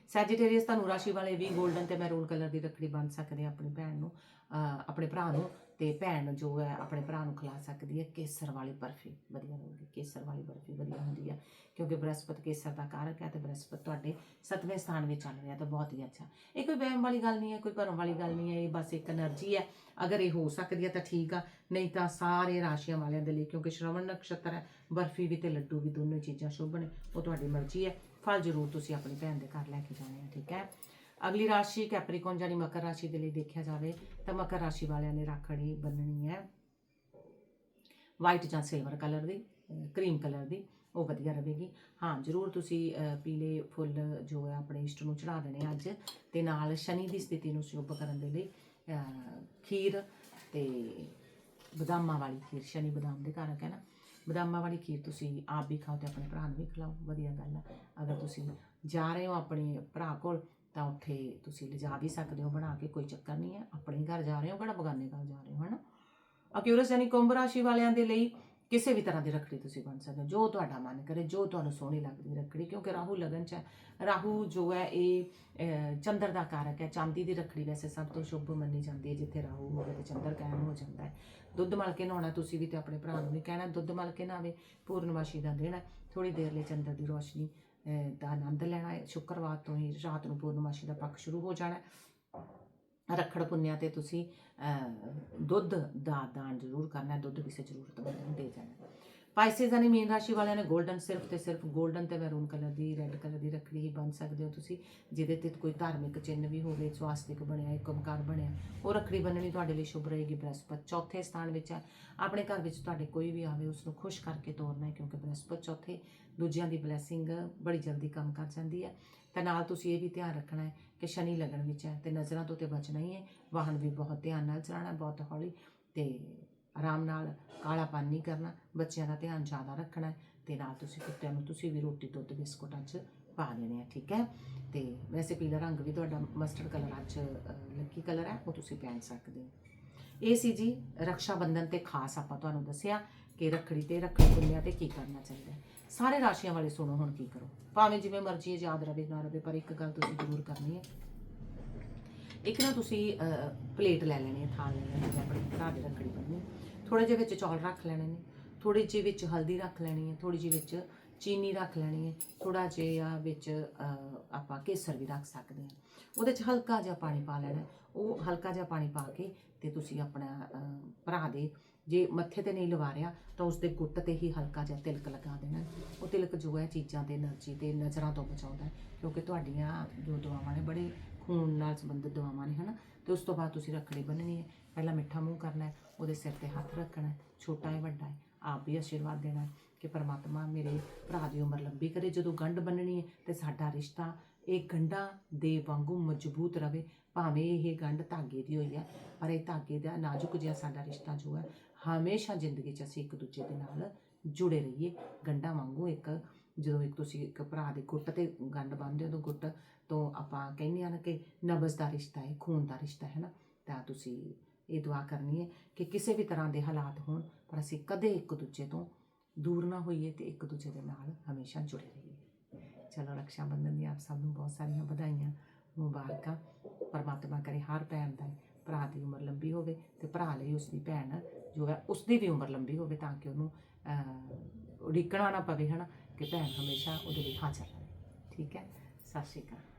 ਸੈਜੀਟੇਰੀਅਸ ਤੁਹਾਨੂੰ ਰਾਸ਼ੀ ਵਾਲੇ ਵੀ 골ਡਨ ਤੇ ਮੈਰੂਨ ਕਲਰ ਦੀ ਰੱਖੜੀ ਬੰਨ ਸਕਦੇ ਆ ਆਪਣੀ ਭੈਣ ਨੂੰ ਆਪਣੇ ਭਰਾ ਨੂੰ। ਤੇ ਭੈਣ ਜੋ ਹੈ ਆਪਣੇ ਭਰਾ ਨੂੰ ਖਿਲਾ ਸਕਦੀ ਹੈ, ਕੇਸਰ ਵਾਲੀ ਬਰਫੀ, ਵਧੀਆ ਹੁੰਦੀ ਕੇਸਰ ਵਾਲੀ ਬਰਫੀ ਵਧੀਆ ਹੁੰਦੀ ਹੈ, ਕਿਉਂਕਿ ਬ੍ਰਹਸਪਤ ਕੇਸਰ ਦਾ ਕਾਰਕ ਹੈ ਤੇ ਬ੍ਰਹਸਪਤ ਤੁਹਾਡੇ ਸਤਵੇਂ ਸਥਾਨ ਵਿੱਚ ਚੱਲ ਰਿਹਾ, ਤਾਂ ਬਹੁਤ ਹੀ ਅੱਛਾ। ਇਹ ਕੋਈ ਵਹਿਮ ਵਾਲੀ ਗੱਲ ਨਹੀਂ ਹੈ, ਕੋਈ ਭਰਮ ਵਾਲੀ ਗੱਲ ਨਹੀਂ ਹੈ, ਇਹ ਬਸ ਇੱਕ એનર્ਜੀ ਹੈ। ਅਗਰ ਇਹ ਹੋ ਸਕਦੀ ਹੈ ਤਾਂ ਠੀਕ ਆ, ਨਹੀਂ ਤਾਂ ਸਾਰੇ ਰਾਸ਼ੀਆਂ ਵਾਲਿਆਂ ਦੇ ਲਈ, ਕਿਉਂਕਿ ਸ਼ਰਵਣ ਨਕਸ਼ਤਰ ਹੈ, ਬਰਫੀ ਵੀ ਤੇ ਲੱਡੂ ਵੀ ਦੋਨੋਂ ਚੀਜ਼ਾਂ ਸ਼ੁਭ ਨੇ, ਉਹ ਤੁਹਾਡੀ ਮਰਜ਼ੀ ਹੈ। ਫਲ ਜ਼ਰੂਰ ਤੁਸੀਂ ਆਪਣੀ ਭੈਣ ਦੇ ਘਰ ਲੈ ਕੇ ਜਾਣੇ ਆ, ਠੀਕ ਹੈ? ਅਗਲੀ ਰਾਸ਼ੀ ਕੈਪਰੀਕੋਨ ਜਾਨੀ ਮਕਰ ਰਾਸ਼ੀ ਦੇ ਲਈ ਦੇਖਿਆ ਜਾਵੇ ਤਾਂ ਮਕਰ ਰਾਸ਼ੀ ਵਾਲਿਆਂ ਨੇ ਰਾਖੜੀ ਬੰਨਣੀ ਹੈ। ਵਾਈਟ ਜਾਂ ਸਿਲਵਰ ਕਲਰ ਦੀ ਕਰੀਮ ਕਲਰ ਦੀ, ਉਹ ਵਧੀਆ ਰਹੇਗੀ। ਹਾਂ, ਜ਼ਰੂਰ ਤੁਸੀਂ ਪੀਲੇ ਫੁੱਲ ਜੋ ਹੈ ਆਪਣੇ ਇਸ਼ਟ ਨੂੰ ਚੜਾ ਦੇਣੇ ਅੱਜ ਤੇ ਨਾਲ ਸ਼ਨੀ ਦੀ ਸਥਿਤੀ ਨੂੰ ਸ਼ੁਭ ਕਰਨ ਦੇ ਲਈ ਖੀਰ ਤੇ ਬਦਾਮਾਂ ਵਾਲੀ ਖੀਰ, ਸ਼ਨੀ ਬਦਾਮ ਦੇ ਕਾਰਕ ਹੈ ਨਾ। ਬਦਾਮਾਂ ਵਾਲੀ ਖੀਰ ਤੁਸੀਂ ਆਪ ਵੀ ਖਾਓ ਤੇ ਆਪਣੇ ਭਰਾ ਨੂੰ ਵੀ ਖਿਲਾਓ, ਵਧੀਆ ਗੱਲ ਹੈ ਅਗਰ ਤੁਸੀਂ ਜਾ ਰਹੇ ਹੋ ਆਪਣੇ ਭਰਾ ਕੋਲ ਤਾਂ ਉੱਥੇ ਤੁਸੀਂ ਲਿਜਾ ਵੀ ਸਕਦੇ ਹੋ, ਬਣਾ ਕੇ, ਕੋਈ ਚੱਕਰ ਨਹੀਂ ਹੈ। ਆਪਣੇ ਘਰ ਜਾ ਰਹੇ ਹੋ ਕਿਹੜਾ ਬਗਾਨੇ ਘਰ ਜਾ ਰਹੇ ਹੋ, ਹਨਾ? ਅਕਿਊਰਸ ਯਾਨੀ ਕੁੰਭ ਰਾਸ਼ੀ ਵਾਲਿਆਂ ਦੇ ਲਈ ਕਿਸੇ ਵੀ ਤਰ੍ਹਾਂ ਦੀ ਰੱਖੜੀ ਤੁਸੀਂ ਬਣ ਸਕਦੇ ਹੋ। ਜੋ ਤੁਹਾਡਾ ਮਨ ਕਰੇ, ਜੋ ਤੁਹਾਨੂੰ ਸੋਹਣੀ ਲੱਗਦੀ ਰੱਖੜੀ, ਕਿਉਂਕਿ ਰਾਹੂ ਲਗਨ ਚ ਹੈ। ਰਾਹੂ ਜੋ ਹੈ, ਇਹ ਚੰਦਰ ਦਾ ਕਾਰਕ ਹੈ। ਚਾਂਦੀ ਦੀ ਰੱਖੜੀ ਵੈਸੇ ਸਭ ਤੋਂ ਸ਼ੁਭ ਮੰਨੀ ਜਾਂਦੀ ਹੈ, ਜਿੱਥੇ ਰਾਹੂ ਹੋਵੇ ਤੇ ਚੰਦਰ ਕਾਇਮ ਹੋ ਜਾਂਦਾ ਹੈ। ਦੁੱਧ ਮਲ ਕੇ ਨਹਾਉਣਾ, ਤੁਸੀਂ ਵੀ ਤੇ ਆਪਣੇ ਭਰਾ ਨੂੰ ਵੀ ਕਹਿਣਾ, ਦੁੱਧ ਮਲ ਕੇ ਨਹਾਵੇ, ਪੂਰਨਮਾਸ਼ੀ ਦਾ ਦਿਨ ਹੈ। ਥੋੜੀ ਦੇਰ ਲਈ ਚੰਦਰ ਦੀ ਰੋਸ਼ਨੀ ਦਾ ਆਨੰਦ ਲੈਣਾ ਹੈ। ਸ਼ੁੱਕਰਵਾਰ ਤੋਂ ਹੀ ਰਾਤ ਨੂੰ ਪੂਰਨਮਾਸ਼ੀ ਦਾ ਪੱਖ ਸ਼ੁਰੂ ਹੋ ਜਾਣਾ ਹੈ। ਰੱਖੜ ਪੁੰਨਿਆ ਤੇ ਤੁਸੀਂ ਅਹ, ਦੁੱਧ ਦਾ ਦਾਨ ਜ਼ਰੂਰ ਕਰਨਾ ਦੁੱਧ ਕਿਸੇ ਜ਼ਰੂਰਤਮੰਦ ਨੂੰ ਦੇ ਜਾਣਾ ਪਾਈਸੇਸ ਯਾਨੀ ਮੀਨ ਰਾਸ਼ੀ ਵਾਲਿਆਂ ਨੇ 골ਡਨ ਸਿਰਫ ਤੇ ਸਿਰਫ 골ਡਨ ਤੇ ਮੈਰੂਨ ਕਲਰ ਦੀ ਰੈੱਡ ਕਲਰ ਦੀ ਰੱਖੜੀ ਹੀ ਬੰਨ ਸਕਦੇ ਹੋ ਤੁਸੀਂ, ਜਿਹਦੇ ਤੇ ਕੋਈ ਧਾਰਮਿਕ ਚਿੰਨ੍ਹ ਵੀ ਹੋਵੇ, ਸਵਾਸਤਿਕ ਬਣਿਆ ਇੱਕ ਓਮਕਾਰ ਬਣਿਆ, ਉਹ ਰੱਖੜੀ ਬੰਨਣੀ ਤੁਹਾਡੇ ਲਈ ਸ਼ੁਭ ਰਹੇਗੀ ਬ੍ਰਹਸਪਤ, ਚੌਥੇ ਸਥਾਨ ਵਿੱਚ ਹੈ। ਆਪਣੇ ਘਰ ਵਿੱਚ ਤੁਹਾਡੇ ਕੋਈ ਵੀ ਆਵੇ ਉਸ ਨੂੰ ਖੁਸ਼ ਕਰਕੇ ਤੋਰਨਾ ਹੈ, ਕਿਉਂਕਿ ਬ੍ਰਹਸਪਤ ਚੌਥੇ ਦੂਜਿਆਂ ਦੀ ਬਲੇਸਿੰਗ ਬੜੀ ਜਲਦੀ ਕੰਮ ਕਰ ਜਾਂਦੀ ਹੈ। ਤੇ ਨਾਲ ਤੁਸੀਂ ਇਹ ਵੀ ਧਿਆਨ ਰੱਖਣਾ ਹੈ ਕਿ ਸ਼ਨੀ ਲੱਗਣ ਵਿੱਚ ਹੈ ਤੇ ਨਜ਼ਰਾਂ ਤੋਂ ਤੇ ਬਚਣਾ ਹੀ ਹੈ, ਵਾਹਨ ਵੀ ਬਹੁਤ ਧਿਆਨ ਨਾਲ ਚਲਾਉਣਾ ਬਹੁਤ ਹੌਲੀ ਤੇ ਆਰਾਮ ਨਾਲ ਕਾਲਾ ਨਹੀਂ ਕਰਨਾ, ਬੱਚਿਆਂ ਦਾ ਧਿਆਨ ਜ਼ਿਆਦਾ ਰੱਖਣਾ ਹੈ ਤੇ ਨਾਲ ਤੁਸੀਂ ਕੁੱਤਿਆਂ ਨੂੰ ਤੁਸੀਂ ਵੀ ਰੋਟੀ, ਦੁੱਧ, ਬਿਸਕੁਟਾਂ 'ਚ ਪਾ ਦੇਣੇ ਆ, ਠੀਕ ਹੈ? ਤੇ ਵੈਸੇ ਪੀਲਾ ਰੰਗ ਵੀ ਤੁਹਾਡਾ ਮਸਟਰਡ ਕਲਰ ਅੱਜ ਲੱਕੀ ਕਲਰ ਹੈ, ਉਹ ਤੁਸੀਂ ਪਹਿਨ ਸਕਦੇ ਹੋ। ਇਹ ਸੀ ਜੀ ਰਕਸ਼ਾ ਬੰਧਨ ਤੇ ਖਾਸ ਆਪਾਂ ਤੁਹਾਨੂੰ ਦੱਸਿਆ ਕਿ ਰੱਖੜੀ ਤੇ ਰੱਖੜੀ ਪੁੰਨਿਆ ਤੇ ਕੀ ਕਰਨਾ ਚਾਹੀਦਾ ਸਾਰੇ ਰਾਸ਼ੀਆਂ ਵਾਲੇ ਸੁਣੋ ਹੁਣ ਕੀ ਕਰੋ। ਭਾਵੇਂ ਜਿਵੇਂ ਮਰਜ਼ੀ ਯਾਦ ਰਵੇ, ਨਾ ਰਵੇ, ਪਰ ਇੱਕ ਗੱਲ ਤੁਸੀਂ ਜ਼ਰੂਰ ਕਰਨੀ ਹੈ। ਇੱਕ ਨਾ ਤੁਸੀਂ ਪਲੇਟ ਲੈ ਲੈਣੀ ਹੈ, ਥਾਲ ਲੈ ਲੈਣੀ ਹੈ, ਆਪਣੇ ਭਰਾ ਦੇ ਰੱਖੜੀ ਬੰਨ੍ਹਣੀ ਥੋੜੇ ਜਿਹੇ ਵਿੱਚ ਚੌਲ ਰੱਖ ਲੈਣੇ ਨੇ ਥੋੜੀ ਜਿਹੀ ਵਿੱਚ ਹਲਦੀ ਰੱਖ ਲੈਣੀ ਹੈ ਥੋੜੀ ਜਿਹੀ ਵਿੱਚ ਚੀਨੀ ਰੱਖ ਲੈਣੀ ਹੈ ਥੋੜਾ ਜਿਹਾ ਵਿੱਚ ਆਪਾਂ ਕੇਸਰ ਵੀ ਰੱਖ ਸਕਦੇ ਹਾਂ। ਉਹਦੇ 'ਚ ਹਲਕਾ ਜਿਹਾ ਪਾਣੀ ਪਾ ਲੈਣਾ ਉਹ ਹਲਕਾ ਜਿਹਾ ਪਾਣੀ ਪਾ ਕੇ ਤੇ ਤੁਸੀਂ ਆਪਣਾ ਭਰਾ ਦੇ ਜੇ ਮੱਥੇ ਤੇ ਨਹੀਂ ਲਵਾ ਰਿਆ ਤਾਂ ਉਸ ਦੇ ਗੁੱਟ ਤੇ ਹੀ ਹਲਕਾ ਜਿਹਾ ਤਿਲਕ ਲਗਾ ਦੇਣਾ ਉਹ ਤਿਲਕ ਜੋ ਹੈ ਚੀਜ਼ਾਂ ਤੇ એનર્ਜੀ ਤੇ ਨਜ਼ਰਾਂ ਤੋਂ ਬਚਾਉਂਦਾ ਕਿਉਂਕਿ ਤੁਹਾਡੀਆਂ ਜੋ ਦਵਾਵਾਂ ਨੇ ਬੜੇ ਖੂਨ ਨਾਲ ਸੰਬੰਧਿਤ ਦਵਾਵਾਂ ਨੇ, ਹਨਾ? ਤੇ ਉਸ ਤੋਂ ਬਾਅਦ ਤੁਸੀਂ ਰੱਖੜੀ ਬੰਨਣੀ ਹੈ। ਪਹਿਲਾਂ ਮਿੱਠਾ ਮੂੰਹ ਕਰਨਾ ਹੈ, ਉਹਦੇ ਸਿਰ ਤੇ ਹੱਥ ਰੱਖਣਾ ਹੈ, ਛੋਟਾ ਹੈ, ਵੱਡਾ ਹੈ, ਆਪ ਵੀ ਆਸ਼ੀਰਵਾਦ ਦੇਣਾ ਹੈ ਕਿ ਪਰਮਾਤਮਾ ਮੇਰੇ ਭਰਾ ਦੀ ਉਮਰ ਲੰਬੀ ਕਰੇ, ਜਦੋਂ ਗੰਢ ਬੰਨਣੀ ਹੈ ਤੇ ਸਾਡਾ ਰਿਸ਼ਤਾ ਇਹ ਗੰਢਾਂ ਦੇ ਵਾਂਗੂ ਮਜ਼ਬੂਤ ਰਵੇ, ਭਾਵੇਂ ਇਹ ਗੰਢ ਧਾਗੇ ਦੀ ਹੋਈ ਹੈ, ਪਰ ਇਹ ਧਾਗੇ ਦਾ ਨਾਜ਼ੁਕ ਜਿਹਾ ਸਾਡਾ ਰਿਸ਼ਤਾ ਜੋ ਹੈ, ਹਮੇਸ਼ਾ ਜ਼ਿੰਦਗੀ 'ਚ ਅਸੀਂ ਇੱਕ ਦੂਜੇ ਦੇ ਨਾਲ ਜੁੜੇ ਰਹੀਏ। ਗੰਢਾਂ ਵਾਂਗੂ ਇੱਕ, ਜਦੋਂ ਇੱਕ ਤੁਸੀਂ ਇੱਕ ਭਰਾ ਦੇ ਗੁੱਟ ਤੇ ਗੰਢ ਬੰਨ੍ਹਦੇ ਹੋ, ਤਾਂ ਗੁੱਟ ਤੋਂ ਆਪਾਂ ਕਹਿੰਦੇ ਹਾਂ ਨਾ ਕਿ ਨਬਜ਼ ਦਾ ਰਿਸ਼ਤਾ ਹੈ, ਖੂਨ ਦਾ ਰਿਸ਼ਤਾ ਹੈ ਨਾ, ਤਾਂ ਤੁਸੀਂ ਇਹ ਦੁਆ ਕਰਨੀ ਹੈ ਕਿ ਕਿਸੇ ਵੀ ਤਰ੍ਹਾਂ ਦੇ ਹਾਲਾਤ ਹੋਣ, ਪਰ ਅਸੀਂ ਕਦੇ ਇੱਕ ਦੂਜੇ ਤੋਂ ਦੂਰ ਨਾ ਹੋਈਏ ਤੇ ਇੱਕ ਦੂਜੇ ਦੇ ਨਾਲ ਹਮੇਸ਼ਾ ਜੁੜੇ ਰਹੀਏ। ਚਲੋ ਰਕਸ਼ਾ ਬੰਧਨ ਦੀ ਆਪ ਸਭ ਨੂੰ ਬਹੁਤ ਸਾਰੀਆਂ ਵਧਾਈਆਂ, ਮੁਬਾਰਕਾਂ। ਪਰਮਾਤਮਾ ਕਰੇ ਹਰ ਭੈਣ ਦਾ ਭਰਾ ਦੀ ਉਮਰ ਲੰਬੀ ਹੋਵੇ ਤੇ ਭਰਾ ਲਈ ਉਸ ਦੀ ਭੈਣ, ਜੋ ਹੈ ਉਸ ਦੀ ਵੀ ਉਮਰ ਲੰਬੀ ਹੋਵੇ ਤਾਂ ਕਿ ਉਹਨੂੰ ਉਡੀਕਣਾ ਨਾ ਪਵੇ, ਹਨਾ? ਕਿ ਭੈਣ ਹਮੇਸ਼ਾ ਉਹਦੇ ਲਈ ਹਾਜ਼ਰ ਰਹੇ। ਠੀਕ ਹੈ? ਸਤਿ ਸ਼੍ਰੀ ਅਕਾਲ।